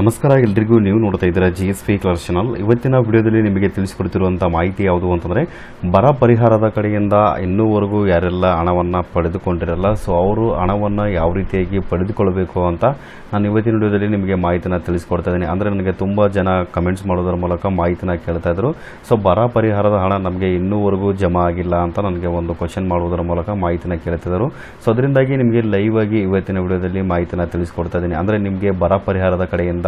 ನಮಸ್ಕಾರ, ಎಲ್ರಿಗೂ ನೀವು ನೋಡ್ತಾ ಇದ್ದೀರಾ G S P colour channel ಇವತ್ತಿನ ವಿಡಿಯೋದಲ್ಲಿ ನಿಮಗೆ ತಿಳಿಸಿಕೊಡ್ತಿರುವಂಥ ಮಾಹಿತಿ ಯಾವುದು ಅಂತಂದರೆ, ಬರ ಪರಿಹಾರದ ಕಡೆಯಿಂದ ಇನ್ನೂವರೆಗೂ ಯಾರೆಲ್ಲ ಹಣವನ್ನು ಪಡೆದುಕೊಂಡಿರಲ್ಲ ಸೊ ಅವರು ಹಣವನ್ನು ಯಾವ ರೀತಿಯಾಗಿ ಪಡೆದುಕೊಳ್ಳಬೇಕು ಅಂತ ನಾನು ಇವತ್ತಿನ ವಿಡಿಯೋದಲ್ಲಿ ನಿಮಗೆ ಮಾಹಿತಿನ ತಿಳಿಸ್ಕೊಡ್ತಾ ಇದ್ದೀನಿ. ಅಂದರೆ ನನಗೆ ತುಂಬ ಜನ ಕಮೆಂಟ್ಸ್ ಮಾಡೋದ್ರ ಮೂಲಕ ಮಾಹಿತಿನ ಕೇಳ್ತಾ ಇದ್ರು. ಸೊ ಬರ ಪರಿಹಾರದ ಹಣ ನಮಗೆ ಇನ್ನೂವರೆಗೂ ಜಮಾ ಆಗಿಲ್ಲ ಅಂತ ನನಗೆ ಒಂದು ಕ್ವಶನ್ ಮಾಡುವುದರ ಮೂಲಕ ಮಾಹಿತಿನ ಕೇಳ್ತಿದ್ದರು ಸೊ ಅದರಿಂದಾಗಿ ನಿಮಗೆ ಲೈವ್ ಆಗಿ ಇವತ್ತಿನ ವಿಡಿಯೋದಲ್ಲಿ ಮಾಹಿತಿನ ತಿಳಿಸ್ಕೊಡ್ತಾ ಇದ್ದೀನಿ. ಅಂದರೆ ನಿಮಗೆ ಬರ ಪರಿಹಾರದ ಕಡೆಯಿಂದ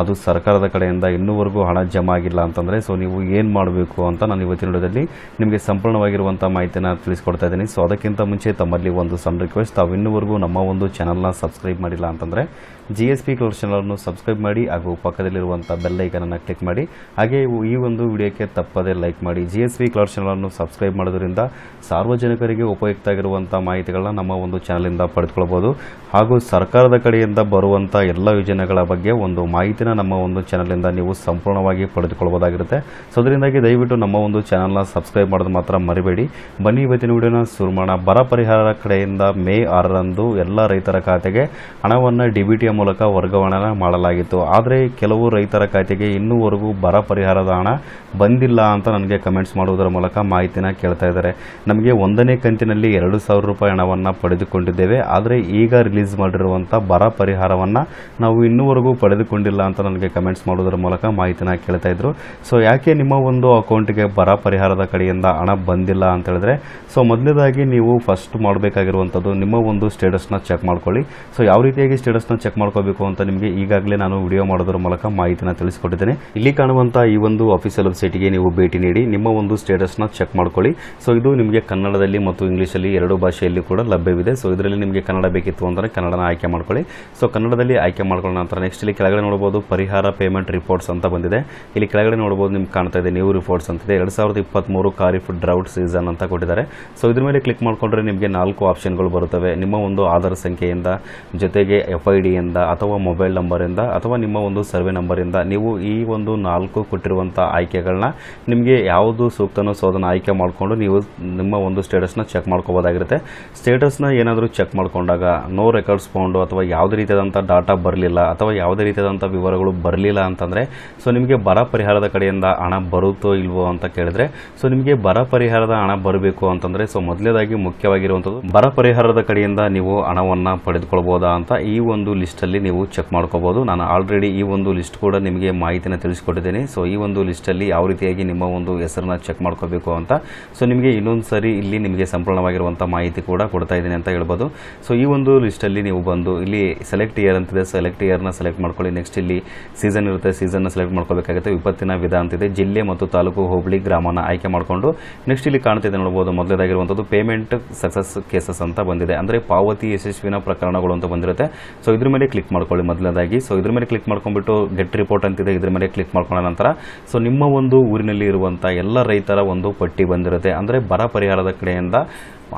ಅದು ಸರ್ಕಾರದ ಕಡೆಯಿಂದ ಇನ್ನೂವರೆಗೂ ಹಣ ಜಮಾ ಆಗಿಲ್ಲ ಅಂತಂದರೆ ಸೊ ನೀವು ಏನು ಮಾಡಬೇಕು ಅಂತ ನಾನು ಇವತ್ತಿನ ವಿಡಿಯೋದಲ್ಲಿ ನಿಮಗೆ ಸಂಪೂರ್ಣವಾಗಿರುವಂಥ ಮಾಹಿತಿನ ತಿಳಿಸ್ಕೊಡ್ತಾ ಇದ್ದೀನಿ. ಸೊ ಅದಕ್ಕಿಂತ ಮುಂಚೆ ತಮ್ಮಲ್ಲಿ ಒಂದು ಸಣ್ಣ ರಿಕ್ವೆಸ್ಟ್ ತಾವು ಇನ್ನೂವರೆಗೂ ನಮ್ಮ ಒಂದು ಚಾನಲ್ನ ಸಬ್ಸ್ಕ್ರೈಬ್ ಮಾಡಿಲ್ಲ ಅಂತಂದರೆ ಜಿ ಎಸ್ ಪಿ ಕ್ಲೋರ್ ಚಾನಲನ್ನು ಸಬ್ಸ್ಕ್ರೈಬ್ ಮಾಡಿ ಹಾಗೂ ಪಕ್ಕದಲ್ಲಿರುವಂಥ ಬೆಲ್ಲೈಕನನ್ನು ಕ್ಲಿಕ್ ಮಾಡಿ. ಹಾಗೆ ಈ ಒಂದು ವಿಡಿಯೋಕ್ಕೆ ತಪ್ಪದೇ ಲೈಕ್ ಮಾಡಿ. ಜಿ ಎಸ್ ಪಿ ಕ್ಲೋರ್ ಚಾನಲನ್ನು ಸಬ್ಸ್ಕ್ರೈಬ್ ಮಾಡೋದ್ರಿಂದ ಸಾರ್ವಜನಿಕರಿಗೆ ಉಪಯುಕ್ತ ಆಗಿರುವಂಥ ಮಾಹಿತಿಗಳನ್ನ ನಮ್ಮ ಒಂದು ಚಾನಲಿಂದ ಪಡೆದುಕೊಳ್ಬೋದು ಹಾಗೂ ಸರ್ಕಾರದ ಕಡೆಯಿಂದ ಬರುವಂಥ ಎಲ್ಲ ಯೋಜನೆಗಳ ಬಗ್ಗೆ ಒಂದು ಮಾಹಿತಿನ ನಮ್ಮ ಒಂದು ಚಾನಲಿಂದ ನೀವು ಸಂಪೂರ್ಣವಾಗಿ ಪಡೆದುಕೊಳ್ಬೋದಾಗಿರುತ್ತೆ ಸೊ ಅದರಿಂದಾಗಿ ದಯವಿಟ್ಟು ನಮ್ಮ ಒಂದು ಚಾನಲ್ನ ಸಬ್ಸ್ಕ್ರೈಬ್ ಮಾಡೋದು ಮಾತ್ರ ಮರಿಬೇಡಿ. ಬನ್ನಿ, ಇವತ್ತಿನ ವಿಡಿಯೋನ ಶುರು ಮಾಡೋಣ. ಬರ ಪರಿಹಾರ ಕಡೆಯಿಂದ ಮೇ ಆರರಂದು ಎಲ್ಲ ರೈತರ ಖಾತೆಗೆ ಹಣವನ್ನು ಡಿ ಬಿ ಟಿಯ ಮೂಲಕ ವರ್ಗಾವಣೆ ಮಾಡಲಾಗಿತ್ತು. ಆದರೆ ಕೆಲವು ರೈತರ ಖಾತೆಗೆ ಇನ್ನೂವರೆಗೂ ಬರ ಪರಿಹಾರದ ಹಣ ಬಂದಿಲ್ಲ ಅಂತ ನನಗೆ ಕಮೆಂಟ್ಸ್ ಮಾಡುವುದರ ಮೂಲಕ ಮಾಹಿತಿನ ಕೇಳ್ತಾ ಇದ್ದಾರೆ. ನಮಗೆ ಒಂದನೇ ಕಂತಿನಲ್ಲಿ ಎರಡು ಸಾವಿರ ರೂಪಾಯಿ ಹಣವನ್ನು ಪಡೆದುಕೊಂಡಿದ್ದೇವೆ. ಆದರೆ ಈಗ ರಿಲೀಸ್ ಮಾಡಿರುವಂಥ ಬರ ಪರಿಹಾರವನ್ನು ನಾವು ಇನ್ನೂವರೆಗೂ ಪಡೆದುಕೊಂಡಿಲ್ಲ ಅಂತ ನನಗೆ ಕಮೆಂಟ್ಸ್ ಮಾಡೋದರ ಮೂಲಕ ಮಾಹಿತಿನ ಕೇಳ್ತಾ ಇದ್ರು. ಸೊ ಯಾಕೆ ನಿಮ್ಮ ಒಂದು ಅಕೌಂಟ್ಗೆ ಬರ ಪರಿಹಾರದ ಕಡೆಯಿಂದ ಹಣ ಬಂದಿಲ್ಲ ಅಂತ ಹೇಳಿದ್ರೆ ಸೊ ಮೊದಲನೇದಾಗಿ ನೀವು ಫಸ್ಟ್ ಮಾಡಬೇಕಾಗಿರುವಂಥದ್ದು ನಿಮ್ಮ ಒಂದು ಸ್ಟೇಟಸ್ನ ಚೆಕ್ ಮಾಡ್ಕೊಳ್ಳಿ. ಸೊ ಯಾವ ರೀತಿಯಾಗಿ ಸ್ಟೇಟಸ್ನ ಚೆಕ್ ಮಾಡ್ಕೋಬೇಕು ಅಂತ ನಿಮಗೆ ಈಗಾಗಲೇ ನಾನು ವಿಡಿಯೋ ಮಾಡೋದ್ರ ಮೂಲಕ ಮಾಹಿತಿನ ತಿಳಿಸ್ಕೊಟ್ಟಿದ್ದೇನೆ. ಇಲ್ಲಿ ಕಾಣುವಂಥ ಈ ಒಂದು ಅಫಿಷಿಯಲ್ ವೆಬ್ಸೈಟ್ಗೆ ನೀವು ಭೇಟಿ ನೀಡಿ, ನಿಮ್ಮ ಒಂದು ಸ್ಟೇಟಸ್ನ ಚೆಕ್ ಮಾಡ್ಕೊಳ್ಳಿ. ಸೊ ಇದು ನಿಮಗೆ ಕನ್ನಡದಲ್ಲಿ ಮತ್ತು ಇಂಗ್ಲೀಷಲ್ಲಿ ಎರಡು ಭಾಷೆಯಲ್ಲಿ ಕೂಡ ಲಭ್ಯವಿದೆ. ಸೊ ಇದರಲ್ಲಿ ನಿಮಗೆ ಕನ್ನಡ ಬೇಕಿತ್ತು ಅಂದರೆ ಕನ್ನಡನ ಆಯ್ಕೆ ಮಾಡ್ಕೊಳ್ಳಿ. ಸೊ ಕನ್ನಡದಲ್ಲಿ ಆಯ್ಕೆ ಮಾಡ್ಕೊಳ್ಳೋ ನಂತರ ನೆಕ್ಸ್ಟ್ ಇಲ್ಲಿ ಕೆಳಗಡೆ ನೋಡ್ಬೋದು ಪರಿಹಾರ ಪೇಮೆಂಟ್ ರಿಪೋರ್ಟ್ಸ್ ಅಂತ ಬಂದಿದೆ. ಇಲ್ಲಿ ಕೆಳಗಡೆ ನೋಡ್ಬೋದು ನಿಮ್ಗೆ ಕಾಣ್ತಾ ಇದೆ ನ್ಯೂ ರಿಪೋರ್ಟ್ಸ್ ಅಂತಿದೆ. ಎರಡು ಸಾವಿರದ ಇಪ್ಪತ್ತ್ಮೂರು ಖಾರಿಫ್ ಡ್ರೌಟ್ ಸೀಸನ್ ಅಂತ ಕೊಟ್ಟಿದ್ದಾರೆ. ಸೊ ಇದ್ರ ಮೇಲೆ ಕ್ಲಿಕ್ ಮಾಡಿಕೊಂಡ್ರೆ ನಿಮಗೆ ನಾಲ್ಕು ಆಪ್ಷನ್ಗಳು ಬರುತ್ತವೆ. ನಿಮ್ಮ ಒಂದು ಆಧಾರ್ ಸಂಖ್ಯೆಯಿಂದ ಜೊತೆಗೆ ಎಫ್ ಐ ಡಿಯಿಂದ ಅಥವಾ ಮೊಬೈಲ್ ನಂಬರಿಂದ ಅಥವಾ ನಿಮ್ಮ ಒಂದು ಸರ್ವೆ ನಂಬರಿಂದ ನೀವು ಈ ಒಂದು ನಾಲ್ಕು ಕೊಟ್ಟಿರುವಂಥ ಆಯ್ಕೆಗಳನ್ನ ನಿಮಗೆ ಯಾವುದು ಸೂಕ್ತನೋ ಸೊ ಅದನ್ನು ಆಯ್ಕೆ ಮಾಡಿಕೊಂಡು ನೀವು ನಿಮ್ಮ ಒಂದು ಸ್ಟೇಟಸ್ನ ಚೆಕ್ ಮಾಡ್ಕೋಬೋದಾಗಿರುತ್ತೆ. ಸ್ಟೇಟಸ್ನ ಏನಾದರೂ ಚೆಕ್ ಮಾಡಿಕೊಂಡಾಗ ನೋ ರೆಕಾರ್ಡ್ಸ್ ಫೌಂಡು ಅಥವಾ ಯಾವುದೇ ರೀತಿಯಾದಂಥ ಡಾಟಾ ಬರಲಿಲ್ಲ ಅಥವಾ ಯಾವುದೇ ರೀತಿಯಾದಂಥ ವಿವರಗಳು ಬರಲಿಲ್ಲ ಅಂತಂದರೆ ಸೊ ನಿಮಗೆ ಬರ ಪರಿಹಾರದ ಕಡೆಯಿಂದ ಹಣ ಬರುತ್ತೋ ಇಲ್ವೋ ಅಂತ ಕೇಳಿದ್ರೆ ಸೊ ನಿಮಗೆ ಬರ ಪರಿಹಾರದ ಹಣ ಬರಬೇಕು ಅಂತಂದರೆ ಸೊ ಮೊದಲನೇದಾಗಿ ಮುಖ್ಯವಾಗಿರುವಂಥದ್ದು ಬರ ಪರಿಹಾರದ ಕಡೆಯಿಂದ ನೀವು ಹಣವನ್ನು ಪಡೆದುಕೊಳ್ಬೋದಾ ಅಂತ ಈ ಒಂದು ಲಿಸ್ಟಲ್ಲಿ ನೀವು ಚೆಕ್ ಮಾಡ್ಕೋಬೋದು. ನಾನು ಆಲ್ರೆಡಿ ಈ ಒಂದು ಲಿಸ್ಟ್ ಕೂಡ ನಿಮಗೆ ಮಾಹಿತಿನ ತಿಳಿಸ್ಕೊಟ್ಟಿದ್ದೀನಿ. ಸೊ ಈ ಒಂದು ಲಿಸ್ಟಲ್ಲಿ ಯಾವ ರೀತಿಯಾಗಿ ನಿಮ್ಮ ಒಂದು ಹೆಸರನ್ನ ಚೆಕ್ ಮಾಡ್ಕೋಬೇಕು ಅಂತ. ಸೊ ನಿಮಗೆ ಇನ್ನೊಂದು ಸರಿ ಇಲ್ಲಿ ನಿಮಗೆ ಸಂಪೂರ್ಣವಾಗಿರುವಂಥ ಮಾಹಿತಿ ಕೂಡ ಕೊಡ್ತಾ ಇದ್ದೀನಿ ಅಂತ ಹೇಳ್ಬೋದು. ಸೊ ಈ ಒಂದು ಲಿಸ್ಟಲ್ಲಿ ನೀವು ಬಂದು ಇಲ್ಲಿ ಸೆಲೆಕ್ಟ್ ಇಯರ್ ಅಂತಿದೆ. ಸೆಲೆಕ್ಟ್ ಇಯರ್ನ ಸೆಲೆಕ್ಟ್ ಮಾಡ್ಕೊಳ್ಳಿ. ನೆಕ್ಸ್ಟ್ ಇಲ್ಲಿ ಸೀಸನ್ ಇರುತ್ತೆ. ಸೀಸನ್ನ ಸೆಲೆಕ್ಟ್ ಮಾಡ್ಕೋಬೇಕಾಗುತ್ತೆ. ವಿಪತ್ತಿನ ವಿಧ ಅಂತಿದೆ. ಜಿಲ್ಲೆ ಮತ್ತು ತಾಲೂಕು ಹೋಬಳಿ ಗ್ರಾಮನ ಆಯ್ಕೆ ಮಾಡಿಕೊಂಡು ನೆಕ್ಸ್ಟ್ ಇಲ್ಲಿ ಕಾಣ್ತಿದೆ ನೋಡ್ಬೋದು. ಮೊದಲೇದಾಗಿರುವಂಥದ್ದು ಪೇಮೆಂಟ್ ಸಕ್ಸಸ್ ಕೇಸಸ್ ಅಂತ ಬಂದಿದೆ. ಅಂದರೆ ಪಾವತಿ ಯಶಸ್ವಿನ ಪ್ರಕರಣಗಳು ಅಂತ ಬಂದಿರುತ್ತೆ. ಸೊ ಇದ್ರ ಮೇಲೆ ಕ್ಲಿಕ್ ಮಾಡ್ಕೊಳ್ಳಿ ಮೊದಲನೇದಾಗಿ. ಸೊ ಇದ್ರ ಮೇಲೆ ಕ್ಲಿಕ್ ಮಾಡ್ಕೊಂಡ್ಬಿಟ್ಟು ಗೆಟ್ ರಿಪೋರ್ಟ್ ಅಂತಿದೆ, ಇದ್ರ ಮೇಲೆ ಕ್ಲಿಕ್ ಮಾಡ್ಕೊಂಡ ನಂತರ. ಸೊ ನಿಮ್ಮ ಒಂದು ಊರಿನಲ್ಲಿ ಇರುವಂಥ ಎಲ್ಲ ರೈತರ ಒಂದು ಪಟ್ಟಿ ಬಂದಿರುತ್ತೆ. ಅಂದರೆ ಬರ ಪರಿಹಾರದ ಕಡೆಯಿಂದ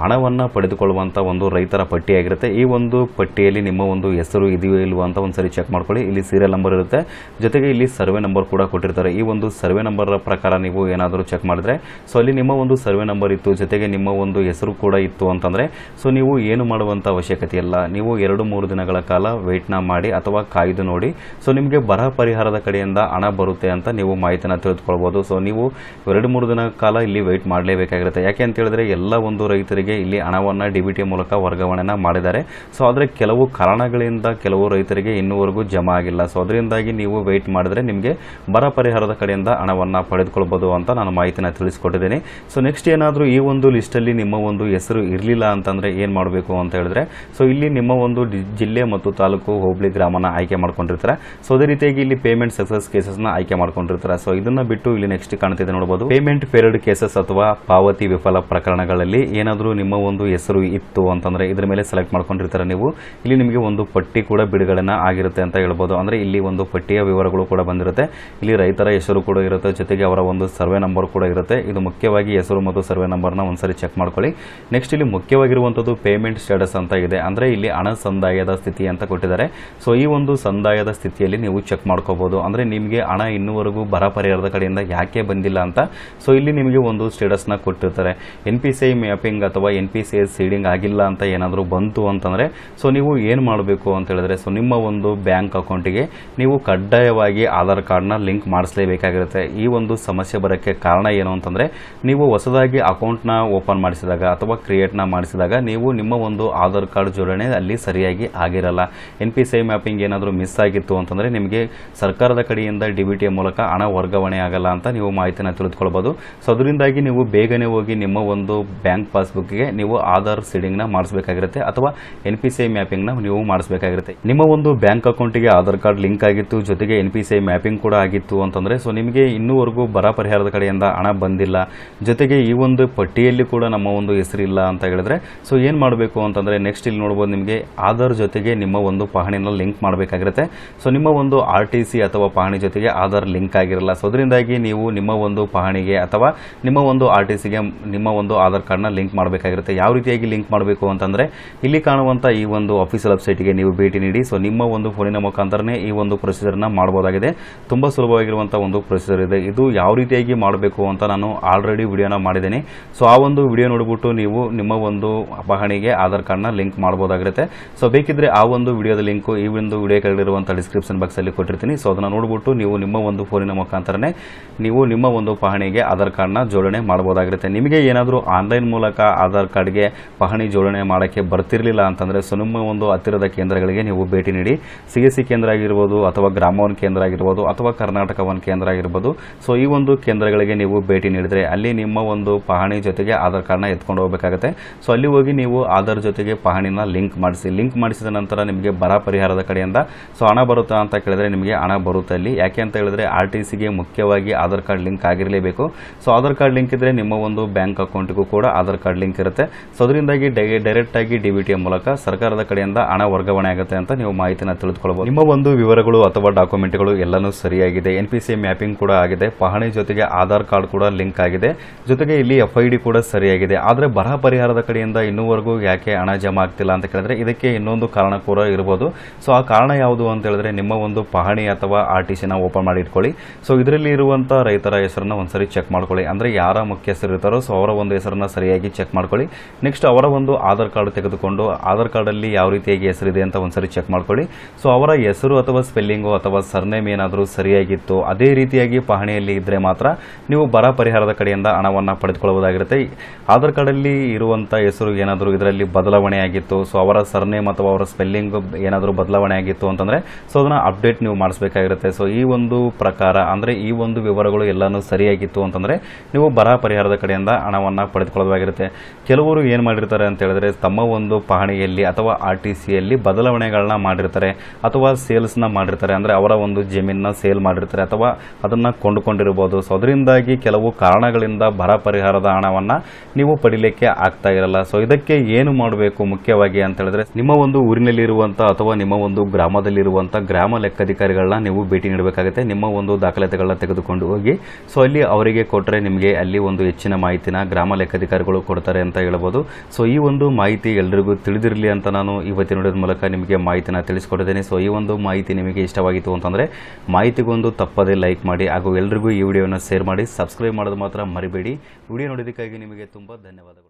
ಹಣವನ್ನು ಪಡೆದುಕೊಳ್ಳುವಂಥ ಒಂದು ರೈತರ ಪಟ್ಟಿಯಾಗಿರುತ್ತೆ ಈ ಒಂದು ಪಟ್ಟಿಯಲ್ಲಿ ನಿಮ್ಮ ಒಂದು ಹೆಸರು ಇದೆಯೋ ಇಲ್ವೋ ಅಂತ ಒಂದು ಸರಿ ಚೆಕ್ ಮಾಡ್ಕೊಳ್ಳಿ. ಇಲ್ಲಿ ಸೀರಿಯಲ್ ನಂಬರ್ ಇರುತ್ತೆ. ಜೊತೆಗೆ ಇಲ್ಲಿ ಸರ್ವೆ ನಂಬರ್ ಕೂಡ ಕೊಟ್ಟಿರ್ತಾರೆ. ಈ ಒಂದು ಸರ್ವೆ ನಂಬರ್ ಪ್ರಕಾರ ನೀವು ಏನಾದರೂ ಚೆಕ್ ಮಾಡಿದ್ರೆ ಸೊ ಅಲ್ಲಿ ನಿಮ್ಮ ಒಂದು ಸರ್ವೆ ನಂಬರ್ ಇತ್ತು, ಜೊತೆಗೆ ನಿಮ್ಮ ಒಂದು ಹೆಸರು ಕೂಡ ಇತ್ತು ಅಂತಂದರೆ ಸೊ ನೀವು ಏನು ಮಾಡುವಂಥ ಅವಶ್ಯಕತೆ ಇಲ್ಲ. ನೀವು ಎರಡು ಮೂರು ದಿನಗಳ ಕಾಲ ವೆಯ್ಟ್ನ ಮಾಡಿ ಅಥವಾ ಕಾಯ್ದು ನೋಡಿ ಸೊ ನಿಮಗೆ ಬರ ಪರಿಹಾರದ ಕಡೆಯಿಂದ ಹಣ ಬರುತ್ತೆ ಅಂತ ನೀವು ಮಾಹಿತಿನ ತಿಳಿದುಕೊಳ್ಬೋದು. ಸೊ ನೀವು ಎರಡು ಮೂರು ದಿನ ಕಾಲ ಇಲ್ಲಿ ವೆಯ್ಟ್ ಮಾಡಲೇಬೇಕಾಗಿರುತ್ತೆ. ಯಾಕೆ ಅಂತ ಹೇಳಿದ್ರೆ, ಎಲ್ಲ ಒಂದು ರೈತರಿಗೆ ಇಲ್ಲಿ ಹಣವನ್ನು ಡಿ ಮೂಲಕ ವರ್ಗಾವಣೆನ ಮಾಡಿದ್ದಾರೆ. ಸೊ ಆದರೆ ಕೆಲವು ಕಾರಣಗಳಿಂದ ಕೆಲವು ರೈತರಿಗೆ ಇನ್ನೂವರೆಗೂ ಜಮಾ ಆಗಿಲ್ಲ. ಸೊ ಅದರಿಂದಾಗಿ ನೀವು ವೆಯ್ಟ್ ಮಾಡಿದ್ರೆ ನಿಮಗೆ ಬರ ಪರಿಹಾರದ ಕಡೆಯಿಂದ ಹಣವನ್ನು ಪಡೆದುಕೊಳ್ಬೋದು ಅಂತ ನಾನು ಮಾಹಿತಿನ ತಿಳಿಸ್ಕೊಟ್ಟಿದ್ದೀನಿ. ಸೊ ನೆಕ್ಸ್ಟ್ ಏನಾದರೂ ಈ ಒಂದು ಲಿಸ್ಟಲ್ಲಿ ನಿಮ್ಮ ಒಂದು ಹೆಸರು ಇರಲಿಲ್ಲ ಅಂತಂದರೆ ಏನು ಮಾಡಬೇಕು ಅಂತ ಹೇಳಿದ್ರೆ ಸೊ ಇಲ್ಲಿ ನಿಮ್ಮ ಒಂದು ಜಿಲ್ಲೆ ಮತ್ತು ತಾಲೂಕು ಹೋಬಳಿ ಗ್ರಾಮನ ಆಯ್ಕೆ ಮಾಡ್ಕೊಂಡಿರ್ತಾರೆ. ಸೊ ಅದೇ ರೀತಿಯಾಗಿ ಇಲ್ಲಿ ಪೇಮೆಂಟ್ ಸಕ್ಸಸ್ ಕೇಸಸ್ನ ಆಯ್ಕೆ ಮಾಡ್ಕೊಂಡಿರ್ತಾರೆ. ಸೊ ಇದನ್ನ ಬಿಟ್ಟು ಇಲ್ಲಿ ನೆಕ್ಸ್ಟ್ ಕಾಣ್ತಿದೆ ನೋಡಬಹುದು ಪೇಮೆಂಟ್ ಫೇರ್ಡ್ ಕೇಸಸ್ ಅಥವಾ ಪಾವತಿ ವಿಫಲ ಪ್ರಕರಣಗಳಲ್ಲಿ ಏನಾದರೂ ನಿಮ್ಮ ಒಂದು ಹೆಸರು ಇತ್ತು ಅಂತಂದ್ರೆ ಇದರ ಮೇಲೆ ಸೆಲೆಕ್ಟ್ ಮಾಡ್ಕೊಂಡಿರ್ತಾರೆ ನೀವು. ಇಲ್ಲಿ ನಿಮಗೆ ಒಂದು ಪಟ್ಟಿ ಕೂಡ ಬಿಡುಗಡೆನ ಆಗಿರುತ್ತೆ ಅಂತ ಹೇಳ್ಬೋದು. ಅಂದ್ರೆ ಇಲ್ಲಿ ಒಂದು ಪಟ್ಟಿಯ ವಿವರಗಳು ಕೂಡ ಬಂದಿರುತ್ತೆ. ಇಲ್ಲಿ ರೈತರ ಹೆಸರು ಕೂಡ ಇರುತ್ತೆ. ಜೊತೆಗೆ ಅವರ ಒಂದು ಸರ್ವೆ ನಂಬರ್ ಕೂಡ ಇರುತ್ತೆ. ಇದು ಮುಖ್ಯವಾಗಿ ಹೆಸರು ಮತ್ತು ಸರ್ವೆ ನಂಬರ್ನ ಒಂದ್ಸರಿ ಚೆಕ್ ಮಾಡ್ಕೊಳ್ಳಿ. ನೆಕ್ಸ್ಟ್ ಇಲ್ಲಿ ಮುಖ್ಯವಾಗಿರುವಂಥದ್ದು ಪೇಮೆಂಟ್ ಸ್ಟೇಟಸ್ ಅಂತ ಇದೆ. ಅಂದ್ರೆ ಇಲ್ಲಿ ಹಣ ಸಂದಾಯದ ಸ್ಥಿತಿ ಅಂತ ಕೊಟ್ಟಿದ್ದಾರೆ. ಸೊ ಈ ಒಂದು ಸಂದಾಯದ ಸ್ಥಿತಿಯಲ್ಲಿ ನೀವು ಚೆಕ್ ಮಾಡ್ಕೋಬಹುದು ಅಂದ್ರೆ ನಿಮಗೆ ಹಣ ಇನ್ನೂವರೆಗೂ ಬರ ಪರಿಹಾರದ ಕಡೆಯಿಂದ ಯಾಕೆ ಬಂದಿಲ್ಲ ಅಂತ. ಸೊ ಇಲ್ಲಿ ನಿಮಗೆ ಒಂದು ಸ್ಟೇಟಸ್ನ ಕೊಟ್ಟಿರ್ತಾರೆ. ಎನ್ ಪಿ ಸಿ ಮ್ಯಾಪಿಂಗ್ ಅಥವಾ ಅಥವಾ N P C S seeding ಆಗಿಲ್ಲ ಅಂತ ಏನಾದರೂ ಬಂತು ಅಂತಂದರೆ ಸೊ ನೀವು ಏನು ಮಾಡಬೇಕು ಅಂತ ಹೇಳಿದ್ರೆ ಸೊ ನಿಮ್ಮ ಒಂದು ಬ್ಯಾಂಕ್ ಅಕೌಂಟಿಗೆ ನೀವು ಕಡ್ಡಾಯವಾಗಿ ಆಧಾರ್ ಕಾರ್ಡ್ನ ಲಿಂಕ್ ಮಾಡಿಸಲೇಬೇಕಾಗಿರುತ್ತೆ. ಈ ಒಂದು ಸಮಸ್ಯೆ ಬರೋಕ್ಕೆ ಕಾರಣ ಏನು ಅಂತಂದರೆ, ನೀವು ಹೊಸದಾಗಿ ಅಕೌಂಟ್ನ ಓಪನ್ ಮಾಡಿಸಿದಾಗ ಅಥವಾ ಕ್ರಿಯೇಟ್ನ ಮಾಡಿಸಿದಾಗ ನೀವು ನಿಮ್ಮ ಒಂದು ಆಧಾರ್ ಕಾರ್ಡ್ ಜೋಡಣೆ ಅಲ್ಲಿ ಸರಿಯಾಗಿ ಆಗಿರಲ್ಲ. ಎನ್ ಪಿ ಸಿ ಮ್ಯಾಪಿಂಗ್ ಏನಾದರೂ ಮಿಸ್ ಆಗಿತ್ತು ಅಂತಂದರೆ ನಿಮಗೆ ಸರ್ಕಾರದ ಕಡೆಯಿಂದ ಡಿ ಬಿ ಟಿಯ ಮೂಲಕ ಹಣ ವರ್ಗಾವಣೆ ಆಗಲ್ಲ ಅಂತ ನೀವು ಮಾಹಿತಿನ ತಿಳಿದುಕೊಳ್ಬೋದು. ಸೊ ಅದರಿಂದಾಗಿ ನೀವು ಬೇಗನೆ ಹೋಗಿ ನಿಮ್ಮ ಒಂದು ಬ್ಯಾಂಕ್ ಪಾಸ್ಬುಕ್ಗೆ ನೀವು ಆಧಾರ್ ಸೀಡಿಂಗ್ನ ಮಾಡಿಸಬೇಕಾಗಿರುತ್ತೆ ಅಥವಾ ಎನ್ ಪಿ ಸಿ ಐ ಮ್ಯಾಪಿಂಗ್ನ ನೀವು ಮಾಡಿಸಬೇಕಾಗಿರುತ್ತೆ. ನಿಮ್ಮ ಒಂದು ಬ್ಯಾಂಕ್ ಅಕೌಂಟಿಗೆ ಆಧಾರ್ ಕಾರ್ಡ್ ಲಿಂಕ್ ಆಗಿತ್ತು, ಜೊತೆಗೆ N P C I mapping ಕೂಡ ಆಗಿತ್ತು ಅಂತಂದರೆ ಸೊ ನಿಮಗೆ ಇನ್ನೂವರೆಗೂ ಬರ ಪರಿಹಾರದ ಕಡೆಯಿಂದ ಹಣ ಬಂದಿಲ್ಲ. ಜೊತೆಗೆ ಈ ಒಂದು ಪಟ್ಟಿಯಲ್ಲಿ ಕೂಡ ನಮ್ಮ ಒಂದು ಹೆಸರಿಲ್ಲ ಅಂತ ಹೇಳಿದ್ರೆ ಸೊ ಏನು ಮಾಡಬೇಕು ಅಂತಂದರೆ ನೆಕ್ಸ್ಟ್ ಇಲ್ಲಿ ನೋಡ್ಬೋದು ನಿಮಗೆ ಆಧಾರ್ ಜೊತೆಗೆ ನಿಮ್ಮ ಒಂದು ಪಹಣಿನ ಲಿಂಕ್ ಮಾಡಬೇಕಾಗಿರುತ್ತೆ. ಸೊ ನಿಮ್ಮ ಒಂದು ಆರ್ ಟಿ ಸಿ ಅಥವಾ ಪಹಣಿ ಜೊತೆಗೆ ಆಧಾರ್ ಲಿಂಕ್ ಆಗಿರಲ್ಲ. ಸೊ ಅದರಿಂದಾಗಿ ನೀವು ನಿಮ್ಮ ಒಂದು ಪಹಣಿಗೆ ಅಥವಾ ನಿಮ್ಮ ಒಂದು ಆರ್ ಟಿ ಸಿಗೆ ನಿಮ್ಮ ಒಂದು ಆಧಾರ್ ಕಾರ್ಡ್ನ ಲಿಂಕ್ ಮಾಡಬೇಕಾಗಿರುತ್ತೆ. ಯಾವ ರೀತಿಯಾಗಿ ಲಿಂಕ್ ಮಾಡಬೇಕು ಅಂತಂದರೆ ಇಲ್ಲಿ ಕಾಣುವಂಥ ಈ ಒಂದು ಅಫಿಷಿಯಲ್ ವೆಬ್ಸೈಟ್ಗೆ ನೀವು ಭೇಟಿ ನೀಡಿ. ಸೊ ನಿಮ್ಮ ಒಂದು ಫೋನಿನ ಮುಖಾಂತರನೇ ಈ ಒಂದು ಪ್ರೊಸೀಜರ್ನ ಮಾಡ್ಬೋದಾಗಿದೆ ತುಂಬ ಸುಲಭವಾಗಿರುವಂಥ ಒಂದು ಪ್ರೊಸೀಜರ್ ಇದೆ. ಇದು ಯಾವ ರೀತಿಯಾಗಿ ಮಾಡಬೇಕು ಅಂತ ನಾನು ಆಲ್ರೆಡಿ ವಿಡಿಯೋನ ಮಾಡಿದ್ದೀನಿ. ಸೊ ಆ ಒಂದು ವಿಡಿಯೋ ನೋಡಿಬಿಟ್ಟು ನೀವು ನಿಮ್ಮ ಒಂದು ಪಹಣಿಗೆ ಆಧಾರ್ ಕಾರ್ಡ್ನ ಲಿಂಕ್ ಮಾಡ್ಬೋದಾಗಿರುತ್ತೆ ಸೊ ಬೇಕಿದ್ರೆ ಆ ಒಂದು ವಿಡಿಯೋದ ಲಿಂಕು ಈ ಒಂದು ವಿಡಿಯೋ ಕೆಳಗಿರುವಂಥ ಡಿಸ್ಕ್ರಿಪ್ಷನ್ ಬಾಕ್ಸಲ್ಲಿ ಕೊಟ್ಟಿರ್ತೀನಿ. ಸೊ ಅದನ್ನು ನೋಡಿಬಿಟ್ಟು ನೀವು ನಿಮ್ಮ ಒಂದು ಫೋನಿನ ಮುಖಾಂತರನೇ ನೀವು ನಿಮ್ಮ ಒಂದು ಪಹಣಿಗೆ ಆಧಾರ್ ಕಾರ್ಡ್ನ ಜೋಡಣೆ ಮಾಡ್ಬೋದಾಗಿರುತ್ತೆ ನಿಮಗೆ ಏನಾದರೂ ಆನ್ಲೈನ್ ಮೂಲಕ ಆಧಾರ್ ಕಾರ್ಡ್ಗೆ ಪಹಣಿ ಜೋಡಣೆ ಮಾಡೋಕ್ಕೆ ಬರ್ತಿರಲಿಲ್ಲ ಅಂತಂದರೆ ಸೊ ನಿಮ್ಮ ಒಂದು ಹತ್ತಿರದ ಕೇಂದ್ರಗಳಿಗೆ ನೀವು ಭೇಟಿ ನೀಡಿ. ಸಿ ಎಸ್ ಸಿ ಕೇಂದ್ರ ಆಗಿರ್ಬೋದು ಅಥವಾ ಗ್ರಾಮವನ್ ಕೇಂದ್ರ ಆಗಿರ್ಬೋದು ಅಥವಾ ಕರ್ನಾಟಕ ಒನ್ ಕೇಂದ್ರ ಆಗಿರ್ಬೋದು. ಸೊ, ಈ ಒಂದು ಕೇಂದ್ರಗಳಿಗೆ ನೀವು ಭೇಟಿ ನೀಡಿದರೆ ಅಲ್ಲಿ ನಿಮ್ಮ ಒಂದು ಪಹಣಿ ಜೊತೆಗೆ ಆಧಾರ್ ಕಾರ್ಡ್ನ ಎತ್ಕೊಂಡು ಹೋಗಬೇಕಾಗುತ್ತೆ. ಸೊ, ಅಲ್ಲಿ ಹೋಗಿ ನೀವು ಆಧಾರ್ ಜೊತೆಗೆ ಪಹಣಿನ ಲಿಂಕ್ ಮಾಡಿಸಿ. ಲಿಂಕ್ ಮಾಡಿಸಿದ ನಂತರ ನಿಮಗೆ ಬರ ಪರಿಹಾರದ ಕಡೆಯಿಂದ ಸೊ, ಹಣ ಬರುತ್ತಾ ಅಂತ ಕೇಳಿದ್ರೆ ನಿಮಗೆ ಹಣ ಬರುತ್ತೆ ಅಲ್ಲಿ. ಯಾಕೆ ಅಂತ ಹೇಳಿದ್ರೆ ಆರ್ ಟಿ ಸಿಗೆ ಮುಖ್ಯವಾಗಿ ಆಧಾರ್ ಕಾರ್ಡ್ ಲಿಂಕ್ ಆಗಿರಲೇಬೇಕು. ಸೊ, ಆಧಾರ್ ಕಾರ್ಡ್ ಲಿಂಕ್ ಇದ್ರೆ ನಿಮ್ಮ ಒಂದು ಬ್ಯಾಂಕ್ ಅಕೌಂಟ್ಗೂ ಕೂಡ ಆಧಾರ್ ಕಾರ್ಡ್ ಲಿಂಕ್ ಇರುತ್ತೆ ಸೊ ಅದರಿಂದಾಗಿ ಡೈರೆಕ್ಟ್ ಆಗಿ ಡಿ ಮೂಲಕ ಸರ್ಕಾರದ ಕಡೆಯಿಂದ ಹಣ ವರ್ಗಾವಣೆ ಆಗುತ್ತೆ ಅಂತ ನೀವು ಮಾಹಿತಿನ ತಿಳಿದುಕೊಳ್ಳಬಹುದು ನಿಮ್ಮ ಒಂದು ವಿವರಗಳು ಅಥವಾ ಡಾಕ್ಯುಮೆಂಟ್ಗಳು ಎಲ್ಲನೂ ಸರಿಯಾಗಿದೆ. ಎನ್ ಮ್ಯಾಪಿಂಗ್ ಕೂಡ ಆಗಿದೆ. ಪಹಣಿ ಜೊತೆಗೆ ಆಧಾರ್ ಕಾರ್ಡ್ ಕೂಡ ಲಿಂಕ್ ಆಗಿದೆ. ಜೊತೆಗೆ ಇಲ್ಲಿ ಎಫ್ ಐ ಕೂಡ ಸರಿಯಾಗಿದೆ. ಆದರೆ ಬರ ಪರಿಹಾರದ ಕಡೆಯಿಂದ ಇನ್ನೂವರೆಗೂ ಯಾಕೆ ಹಣ ಜಮಾ ಆಗ್ತಿಲ್ಲ ಅಂತ ಕೇಳಿದ್ರೆ ಇದಕ್ಕೆ ಇನ್ನೊಂದು ಕಾರಣ ಕೂಡ ಇರಬಹುದು ಸೊ ಆ ಕಾರಣ ಯಾವುದು ಅಂತ ಹೇಳಿದ್ರೆ ನಿಮ್ಮ ಒಂದು ಪಹಣಿ ಅಥವಾ ಆರ್ ಟಿ ಸಿನ ಓಪನ್ ಮಾಡಿ ಇಟ್ಕೊಳ್ಳಿ. ಸೊ ಇದರಲ್ಲಿ ಇರುವಂತಹ ರೈತರ ಹೆಸರನ್ನ ಒಂದ್ಸರಿ ಚೆಕ್ ಮಾಡ್ಕೊಳ್ಳಿ. ಅಂದ್ರೆ ಯಾರ ಮುಖ್ಯಸ್ಥರು ಇರ್ತಾರೋ ಸೊ ಅವರ ಒಂದು ಹೆಸರನ್ನ ಸರಿಯಾಗಿ ಚೆಕ್ ಮಾಡ್ಕೊಳ್ಳಿ. ನೆಕ್ಸ್ಟ್ ಅವರ ಒಂದು ಆಧಾರ್ ಕಾರ್ಡ್ ತೆಗೆದುಕೊಂಡು ಆಧಾರ್ ಕಾರ್ಡಲ್ಲಿ ಯಾವ ರೀತಿಯಾಗಿ ಹೆಸರಿದೆ ಅಂತ ಒಂದ್ಸರಿ ಚೆಕ್ ಮಾಡ್ಕೊಳ್ಳಿ. ಸೊ ಅವರ ಹೆಸರು ಅಥವಾ ಸ್ಪೆಲ್ಲಿಂಗು ಅಥವಾ ಸರ್ನೇಮ್ ಏನಾದರೂ ಸರಿಯಾಗಿತ್ತು, ಅದೇ ರೀತಿಯಾಗಿ ಪಹಣಿಯಲ್ಲಿ ಇದ್ದರೆ ಮಾತ್ರ ನೀವು ಬರ ಪರಿಹಾರದ ಕಡೆಯಿಂದ ಹಣವನ್ನು ಪಡೆದುಕೊಳ್ಳಬಹುದಾಗಿರುತ್ತೆ. ಆಧಾರ್ ಕಾರ್ಡಲ್ಲಿ ಇರುವಂಥ ಹೆಸರು ಏನಾದರೂ ಇದರಲ್ಲಿ ಬದಲಾವಣೆ ಆಗಿತ್ತು ಸೊ ಅವರ ಸರ್ನೇಮ್ ಅಥವಾ ಅವರ ಸ್ಪೆಲ್ಲಿಂಗ್ ಏನಾದರೂ ಬದಲಾವಣೆ ಆಗಿತ್ತು ಅಂತಂದರೆ ಸೊ ಅದನ್ನು ಅಪ್ಡೇಟ್ ನೀವು ಮಾಡಿಸಬೇಕಾಗಿರುತ್ತೆ. ಸೊ ಈ ಒಂದು ಪ್ರಕಾರ ಅಂದರೆ ಈ ಒಂದು ವಿವರಗಳು ಎಲ್ಲನೂ ಸರಿಯಾಗಿತ್ತು ಅಂತಂದರೆ, ನೀವು ಬರ ಪರಿಹಾರದ ಕಡೆಯಿಂದ ಹಣವನ್ನು ಪಡೆದುಕೊಳ್ಳೋದಾಗಿರುತ್ತೆ ಕೆಲವರು ಏನು ಮಾಡಿರ್ತಾರೆ ಅಂತ ಹೇಳಿದ್ರೆ ತಮ್ಮ ಒಂದು ಪಹಣಿಯಲ್ಲಿ ಅಥವಾ ಆರ್ ಟಿ ಸಿಯಲ್ಲಿ ಬದಲಾವಣೆಗಳನ್ನ ಮಾಡಿರ್ತಾರೆ ಅಥವಾ ಸೇಲ್ಸ್ನ ಮಾಡಿರ್ತಾರೆ. ಅಂದರೆ ಅವರ ಒಂದು ಜಮೀನನ್ನ ಸೇಲ್ ಮಾಡಿರ್ತಾರೆ ಅಥವಾ ಅದನ್ನು ಕೊಂಡುಕೊಂಡಿರ್ಬೋದು. ಸೊ ಅದರಿಂದಾಗಿ ಕೆಲವು ಕಾರಣಗಳಿಂದ ಬರ ಪರಿಹಾರದ ಹಣವನ್ನು ನೀವು ಪಡಿಲಿಕ್ಕೆ ಆಗ್ತಾ ಇರಲ್ಲ. ಸೊ ಇದಕ್ಕೆ ಏನು ಮಾಡಬೇಕು ಮುಖ್ಯವಾಗಿ ಅಂತ ಹೇಳಿದ್ರೆ ನಿಮ್ಮ ಒಂದು ಊರಿನಲ್ಲಿರುವಂಥ ಅಥವಾ ನಿಮ್ಮ ಒಂದು ಗ್ರಾಮದಲ್ಲಿರುವಂಥ ಗ್ರಾಮ ಲೆಕ್ಕಾಧಿಕಾರಿಗಳನ್ನ ನೀವು ಭೇಟಿ ನೀಡಬೇಕಾಗುತ್ತೆ. ನಿಮ್ಮ ಒಂದು ದಾಖಲಾತಿಗಳನ್ನ ತೆಗೆದುಕೊಂಡು ಹೋಗಿ. ಸೊ ಅಲ್ಲಿ ಅವರಿಗೆ ಕೊಟ್ಟರೆ ನಿಮಗೆ ಅಲ್ಲಿ ಒಂದು ಹೆಚ್ಚಿನ ಮಾಹಿತಿನ ಗ್ರಾಮ ಲೆಕ್ಕಾಧಿಕಾರಿಗಳು ಕೊಡ್ತಾರೆ. ಅಂತ ಹೇಳ್ಬೋದು. ಸೊ ಈ ಒಂದು ಮಾಹಿತಿ ಎಲ್ರಿಗೂ ತಿಳಿದಿರಲಿ ಅಂತ ನಾನು ಇವತ್ತಿನ ನೋಡೋದ್ರ ಮೂಲಕ ನಿಮಗೆ ಮಾಹಿತಿನ ತಿಳಿಸ್ಕೊಟ್ಟಿದ್ದೇನೆ. ಸೊ ಈ ಒಂದು ಮಾಹಿತಿ ನಿಮಗೆ ಇಷ್ಟವಾಗಿತ್ತು ಅಂತಂದರೆ ಮಾಹಿತಿಗೊಂದು ತಪ್ಪದೇ ಲೈಕ್ ಮಾಡಿ ಹಾಗೂ ಎಲ್ರಿಗೂ ಈ ವಿಡಿಯೋನ ಶೇರ್ ಮಾಡಿ, ಸಬ್ಸ್ಕ್ರೈಬ್ ಮಾಡೋದು ಮಾತ್ರ ಮರಿಬೇಡಿ. ವಿಡಿಯೋ ನೋಡೋದಕ್ಕಾಗಿ ನಿಮಗೆ ತುಂಬ ಧನ್ಯವಾದಗಳು.